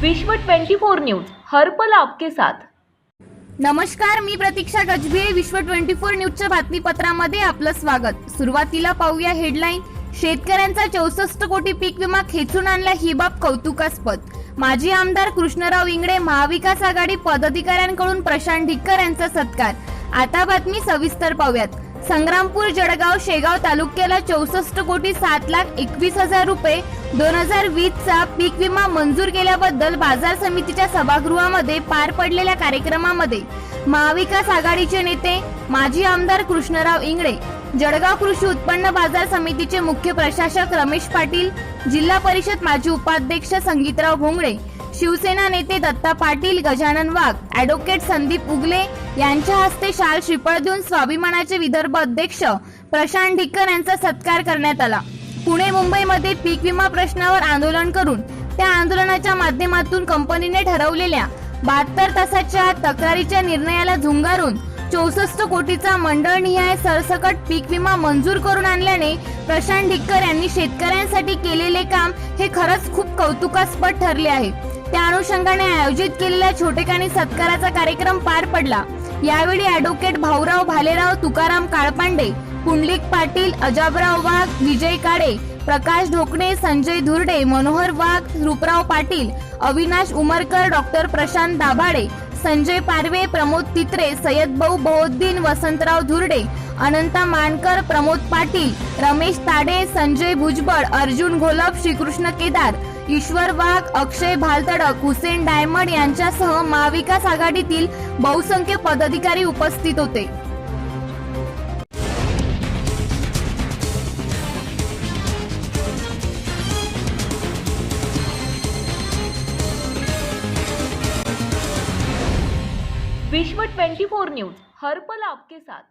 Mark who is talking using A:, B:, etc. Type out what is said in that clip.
A: विश्व 24 न्यूज हर्पल आपके साथ.
B: नमस्कार मी प्रतीक्षा गजभिये विश्व 24 न्यूजच्या बातमीपत्रामध्ये आपलं स्वागत. सुरुवातीला पाहूया हेडलाईन. शेतकऱ्यांचा चौसष्ट कोटी पीक विमा खेचून आणला ही बाब कौतुकास्पद. माजी आमदार कृष्णराव इंगडे महाविकास आघाडी पदाधिकाऱ्यांकडून प्रशांत ढिक्कर यांचा सत्कार. आता बातमी सविस्तर पाहूयात. संग्रामपूर जळगाव शेगाव तालुक्याला चौसष्ट कोटी सात लाख एकवीस हजार रुपये. दोन हजार वीस चा पीक विमा मंजूर केल्याबद्दल बाजार समितीच्या सभागृहामध्ये पार पडलेल्या कार्यक्रमामध्ये महाविकास आघाडीचे नेते माजी आमदार कृष्णराव इंगळे जळगाव कृषी उत्पन्न बाजार समितीचे मुख्य प्रशासक रमेश पाटील जिल्हा परिषद माजी उपाध्यक्ष संगीतराव भोंगळे शिवसेना नेते दत्ता पाटील गजानन वाघ ऍडव्होकेट संदीप उगले यांच्या हस्ते शाल श्रीफळ देऊन स्वाभिमानाचे विदर्भ अध्यक्ष प्रशांत ढिक्कर यांचा सत्कार करण्यात आला. पुणे मुंबईमध्ये पीक विमा प्रश्नावर आंदोलन करून त्या आंदोलनाच्या माध्यमातून कंपनीने ठरवलेल्या बहात्तर तासाच्या तक्रारीच्या निर्णयाला झुंगारून चौसष्ट कोटीचा मंडळनिहाय सरसकट पीक विमा मंजूर करून आणल्याने प्रशांत ढिक्कर यांनी शेतकऱ्यांसाठी केलेले काम हे खरंच खूप कौतुकास्पद ठरले आहे. त्या अनुषंगाने आयोजित केलेल्या छोटेखानी सत्काराचा कार्यक्रम पार पडला. यावेळी advocate Bhaurao Bhalerao Tukaram Kalpande Pundlik Patil Ajabrao Wagh Vijay Kale Prakash Dhokne Sanjay Dhurde Manohar Wagh Ruprao Patil Avinash Umarkar doctor Prashant Dabhade Sanjay Parve Pramod Titre Syed Bhau Bahuddin Vasantrao Dhurde Ananta Mankar Pramod Patil Ramesh Tade Sanjay Bhujbal Arjun Gholap Shrikrishna Kedar Ishwar Wagh Akshay Bhaltadak Hussain Diamond यांच्यासह महाविकास आघाडीतील बहुसंख्य पदाधिकारी उपस्थित होते.
A: विश्व 24 news हर्पल आपके साथ.